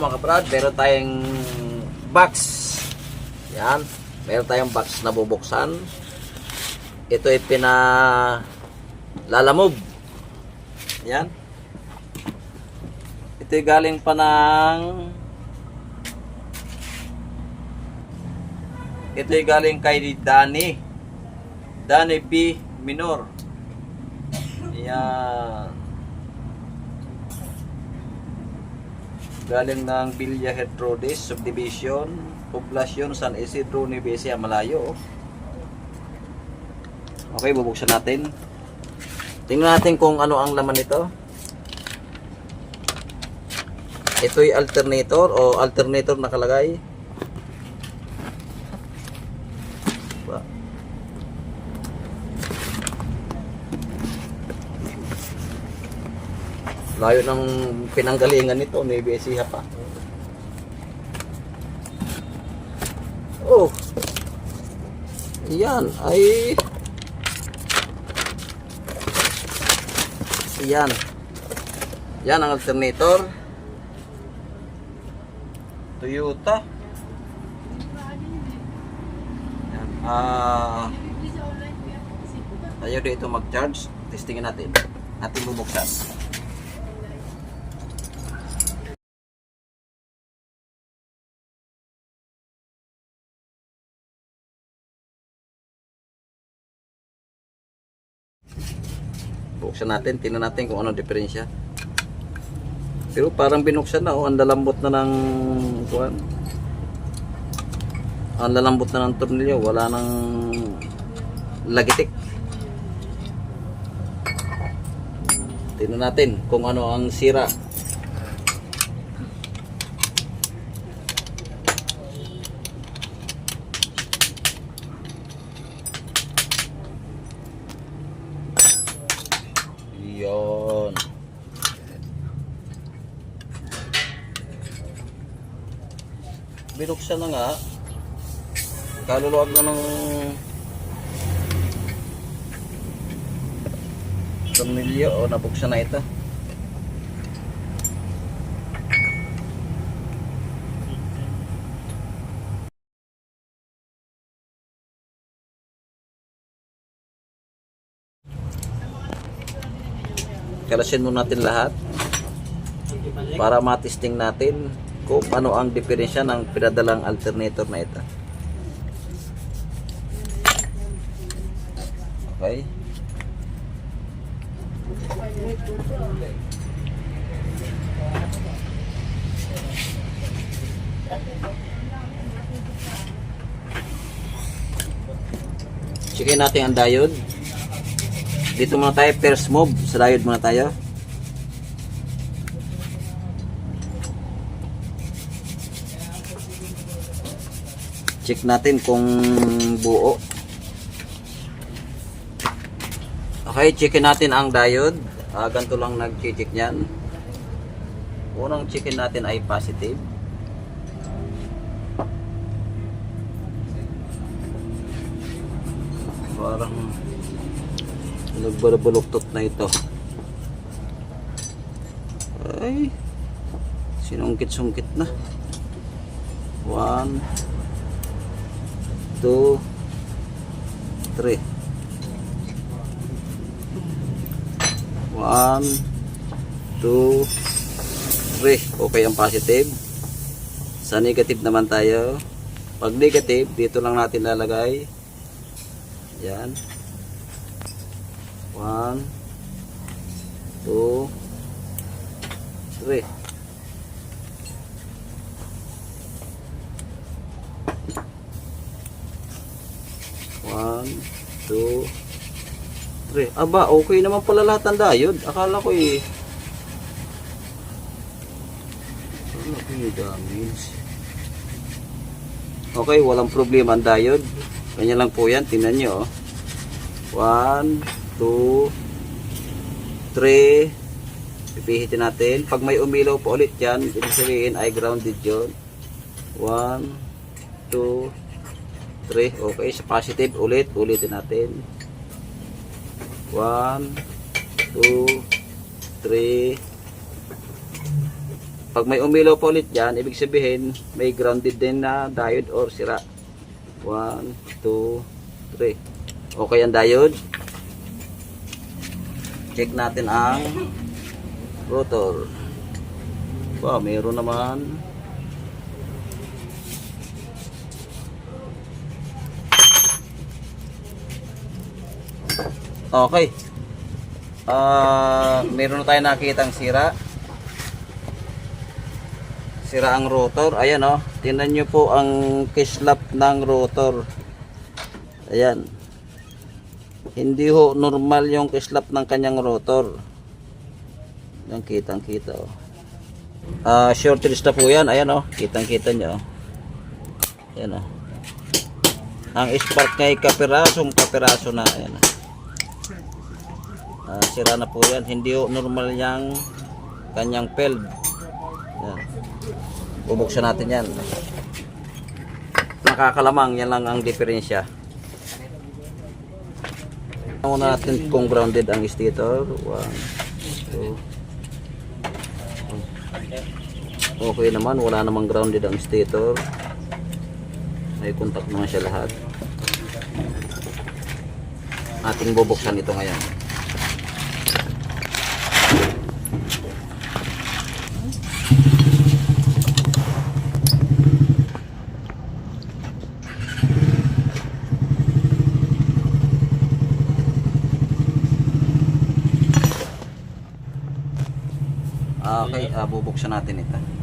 mga brad. Meron tayong box. Yan. Meron tayong box na bubuksan. Ito ay pina lalamove. Yan. Ito ay galing pa ng Ito ay galing kay Dani. Dani B. Minor. Yan. Galing ng Villa Hetrodes Subdivision, Poblacion San Isidro, Nuevesia, Malayo. oh. Okay, bubuksan natin. Tingnan natin kung ano ang laman nito. Ito'y alternator o alternator nakalagay. Layo ng pinanggalingan nito, may BSC pa. Oh. Yan ay Yan. Yan ang alternator. Toyota. Yan. Ah, tayo dito mag-charge. Testingin natin. Ating bubuksan. Buksan natin, tingnan natin kung ano diferensya. Pero parang binuksan na, oh, ang lalambot na ng kuan. Ang lalambot na ng tornilyo, wala nang lagitik. Tingnan natin kung ano ang sira. Binuksan na nga. Kaluluwag na ng tornilyo o nabuksan na ito. Kalasin muna natin lahat para matisting natin kung ano ang diferensya ng pinadalang alternator na ito. Okay. Checkin natin ang diode. Dito muna tayo, first move. Sa diode muna tayo. Check natin kung buo. Okay, checkin natin ang diode. Ah, ganito lang nag-check niyan. Unang checkin natin ay positive. Parang nagbalbaluktot na ito. Ay, sinungkit-sungkit na. One, 2 3 1 2 3 okay ang positive. Sa negative naman tayo. Pag negative dito lang natin lalagay. Yan. 1 2 3 three. Aba, okay naman pala lahat ng diode. Akala ko eh. Ano ko yung damage? Okay, walang problema ang diode. Ganyan lang po yan. Tingnan nyo. oh. One, two, three. Pipihitin natin. Pag may umilaw po ulit yan, ibig sabihin ay grounded yun. One, two, three. Okay, sa positive ulit. Ulitin natin. One, two, three, Pag may umilaw pa ulit dyan, ibig sabihin, may grounded din na diode or sira. 1, 2, 3. Okay ang diode. Check natin ang rotor. Wow, mayroon naman. Okay. Ah, meron tayo nakitang sira. Sira ang rotor. Ayan oh. Tingnan nyo po ang kislap ng rotor. Ayan. Hindi ho normal yung kislap ng kanyang rotor. Yan kitang kita oh. Ah, shortage na po yan. Ayan oh. Kitang kita nyo. oh. Ayan oh. Ang spark niya ay kapirasong kapiraso na. Ayan oh. Ah, sira na po yan. Hindi normal yung kanyang peld. Bubuksan natin yan. Nakakalamang. Yan lang ang diferensya. Muna natin kung grounded ang stator. 1, 2, Okay naman. Wala namang grounded ang stator. May contact naman siya lahat. Ating bubuksan ito ngayon. Ah, Okay, ah, bubuksan natin ito.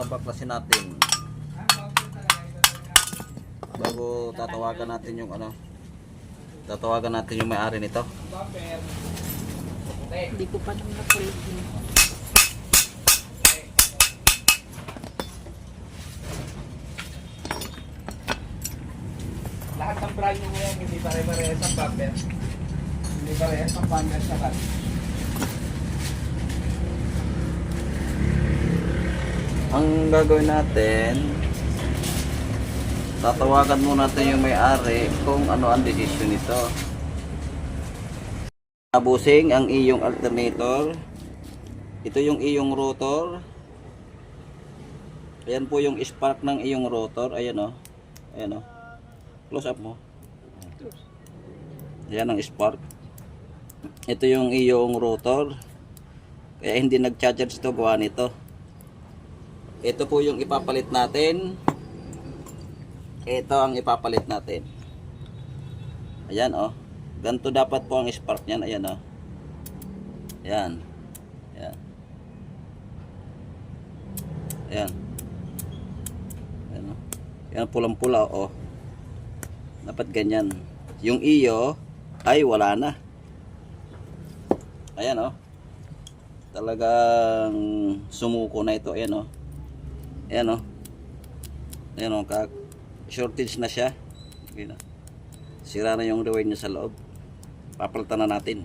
Babaklasin natin bago tatawagan natin yung ano tatawagan natin yung may-ari nito Hindi ko pa naman nakulit. Lahat ng brand nyo ngayon, hindi pare-parehas ang bumper. Hindi parehas ang bumper sa car. Ang gagawin natin tatawagan muna natin yung may-ari kung ano ang desisyon nito. Abusing ang iyong alternator. Ito yung iyong rotor. Ayan po yung spark ng iyong rotor. Ayan o ayan o close up mo. Ayan ang spark. Ito yung iyong rotor. Kaya hindi nag-charge ito gawa nito ito po yung ipapalit natin. Ito ang ipapalit natin. Ayan oh. Ganito dapat po ang spark niyan. Ayan oh. Ayan. Ayan. Ayan. Ayan oh. Ayan pulang-pula oh. Dapat ganyan. Yung iyo ay wala na. Ayan oh. Talagang sumuko na ito. Ayan oh. Ayan o. Ayan o. Kak shortage na siya. Okay na. Sira na yung rewind niya sa loob. Papalitan na natin.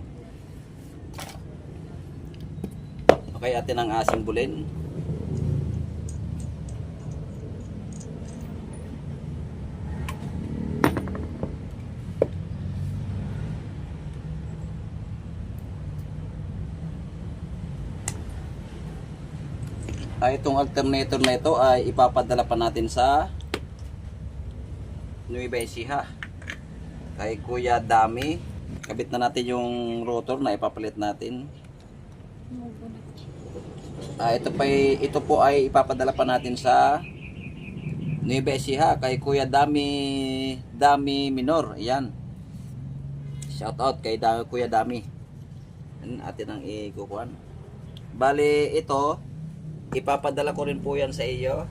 Okay, atin ang asim bulin. Ah, itong alternator na ito ay ipapadala pa natin sa Nueva Ecija. Kay Kuya Dami. Kabit na natin yung rotor na ipapalit natin. Ah, ito pa ito po ay ipapadala pa natin sa Nueva Ecija kay Kuya Dami Dami Minor. Ayan. Shout out kay da, Kuya Dami. Yan atin ang ikukuhan. Bale ito ipapadala ko rin po yan sa iyo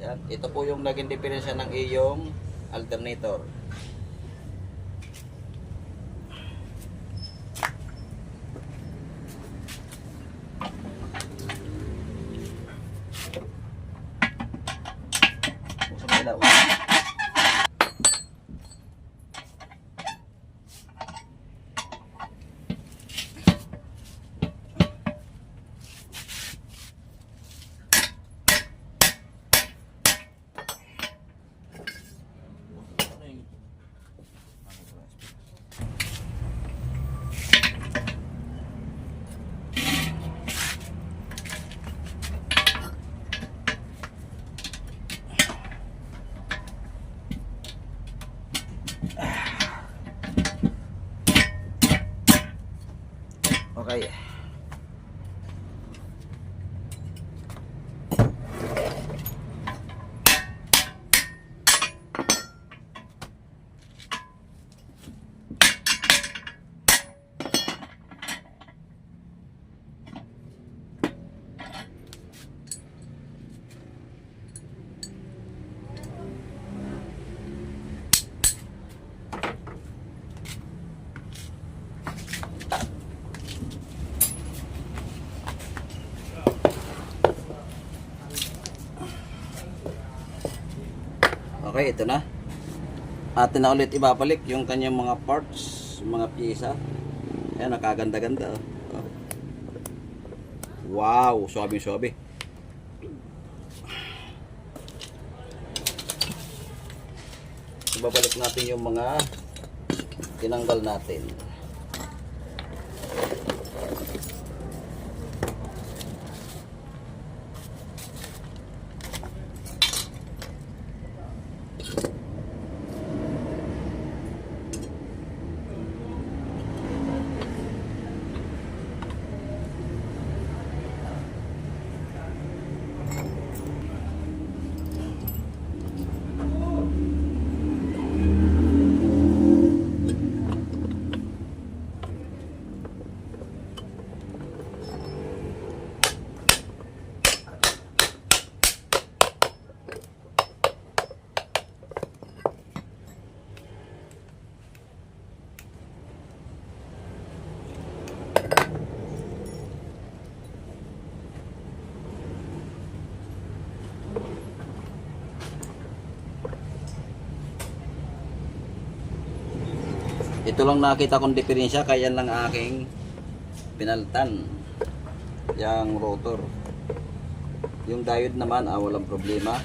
Yan. Ito po yung naging diferensya ng iyong alternator. Buksan mo ilaw. Okay. Okay, ito na. Atin na ulit ibabalik yung kanyang mga parts, mga pyesa. Ayan, nakaganda-ganda. oh. Wow, suabe-suabe. Ibabalik natin yung mga tinanggal natin. Ito lang nakita kong diferensya kaya lang aking pinaltan yung rotor. Yung diode naman ah, walang problema.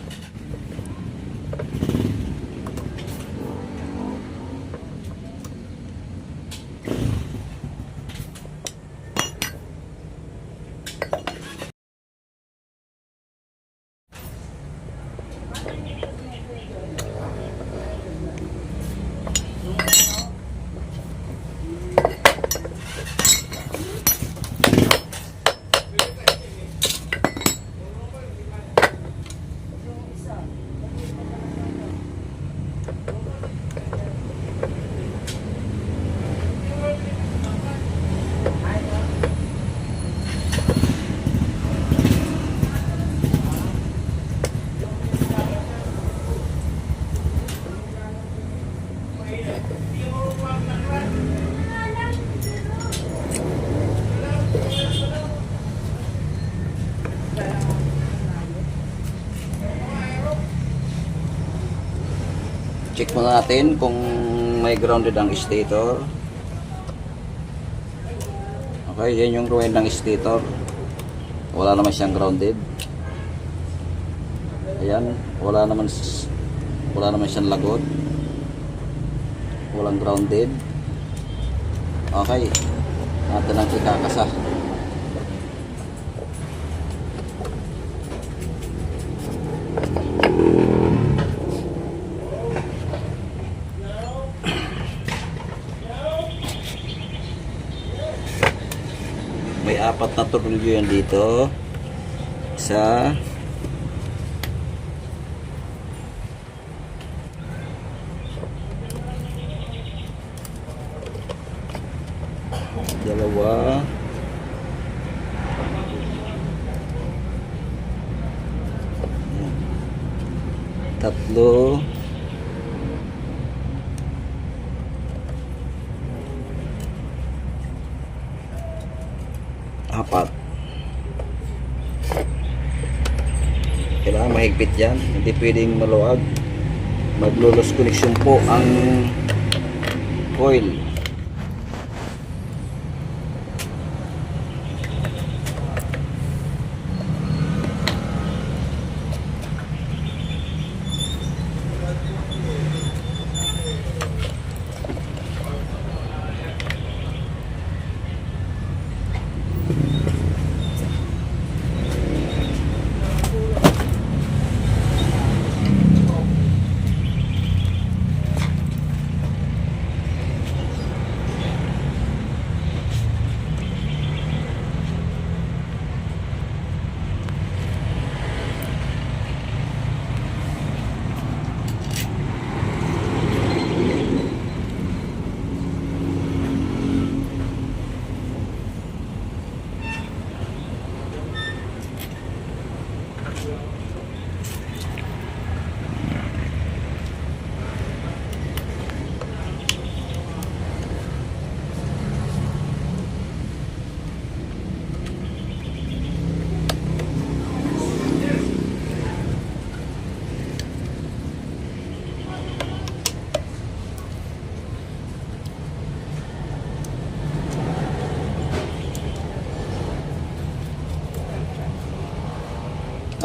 Check muna natin kung may grounded ang stator. Okay, yan yung ruin ng stator. Wala naman siyang grounded. Ayan, wala naman wala naman siyang lagot. Walang grounded. Okay. Natin ang ikakasa. May tornilyo yan dito. Isa. Dalawa. Ayan. tatlo, apat. Mahigpit yan. Hindi pwedeng maluwag. Maglulos connection po ang coil.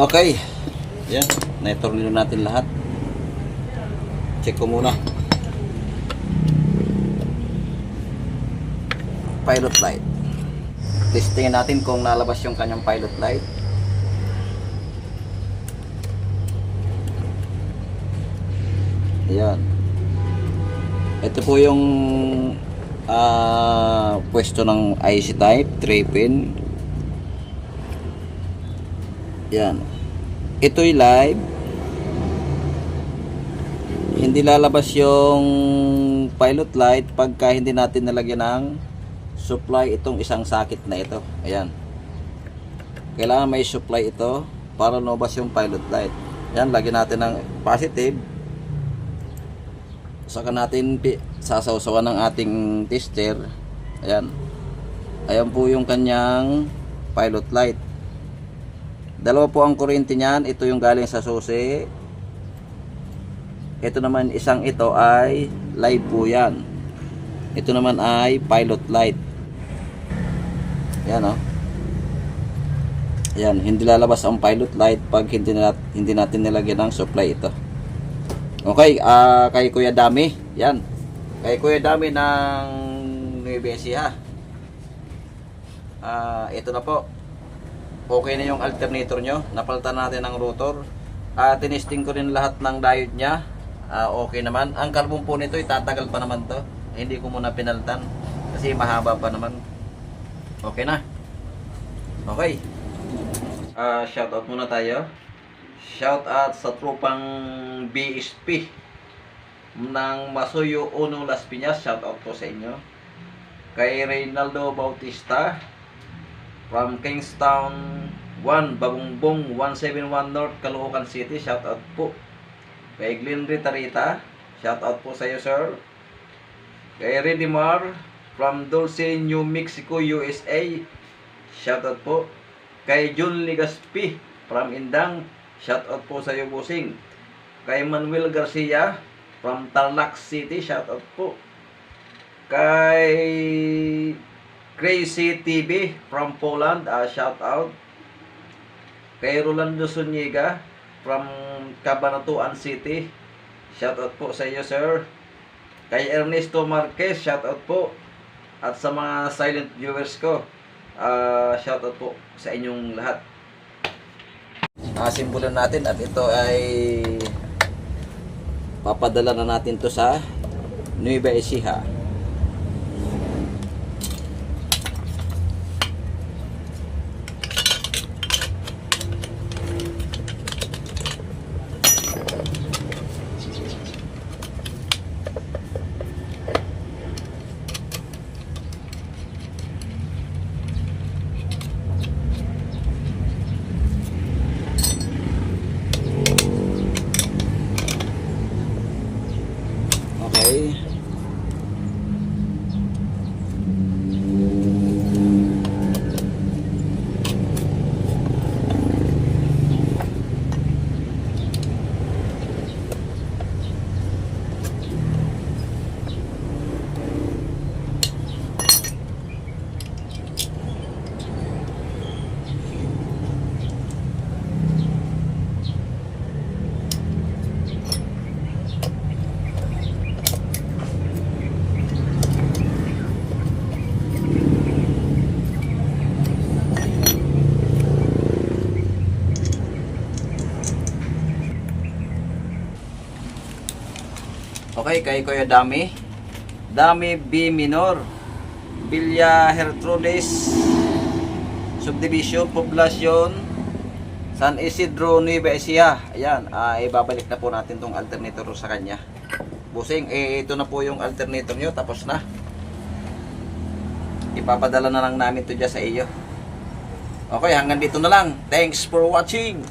Okay. Yan. Naitornilo natin lahat. Check ko muna. Pilot light. Testingin natin kung nalabas yung kanyang pilot light. Ayan. Ito po yung ah, pwesto ng IC type, 3 pin. Yan. Ito'y live. Hindi lalabas yung pilot light pagka hindi natin nalagyan ng supply itong isang sakit na ito. Ayan. Kailangan may supply ito para lumabas yung pilot light. Yan, lagyan natin ng positive. Saka natin sasawsawan ng ating tester. Ayan. Ayan po yung kanyang pilot light. Dalawa po ang kuryente niyan. Ito yung galing sa susi. Ito naman isang ito ay live po yan. Ito naman ay pilot light. Yan oh. Yan, hindi lalabas ang pilot light pag hindi, na, hindi natin nilagyan ng supply ito. Okay, ah kay Kuya Dami. Yan. Kay Kuya Dami ng Nueva Ecija. Ah, ito na po okay na yung alternator nyo. Napalitan natin ang rotor. Uh, tinesting ko rin lahat ng diode niya. Ah, okay naman. Ang carbon po nito, itatagal pa naman to. Hindi ko muna pinalitan. Kasi mahaba pa naman. Okay na. Okay. Ah, shout out muna tayo. Shout out sa tropang BSP ng Masuyo Uno Las Piñas. Shout out po sa inyo. Kay Reynaldo Bautista from Kingstown 1, Bagungbong 171 North, Caloocan City. Shout out po. Kay Glenn Ritarita, shout out po sa iyo, sir. Kay Redimar from Dulce, New Mexico, USA. Shout out po. Kay Jun Ligaspi from Indang, shout out po sa iyo, Busing. Kay Manuel Garcia from Tarlac City, shout out po. Kay Crazy TV from Poland, uh, shout out. Kay Rolando Zuniga from Cabanatuan City, shout out po sa iyo sir. Kay Ernesto Marquez, shout out po. At sa mga silent viewers ko, uh, shout out po sa inyong lahat. Ah, simbolan natin at ito ay papadala na natin to sa Nueva Ecija. Okay, kay Kuya Dami. Dami B minor. Villa Hertrudes. Subdivision, Poblacion. San Isidro, Nueva Ecija. Ayan, ah, ibabalik na po natin tong alternator sa kanya. Busing, eh, ito na po yung alternator nyo. Tapos na. Ipapadala na lang namin to dyan sa iyo. Okay, hanggang dito na lang. Thanks for watching.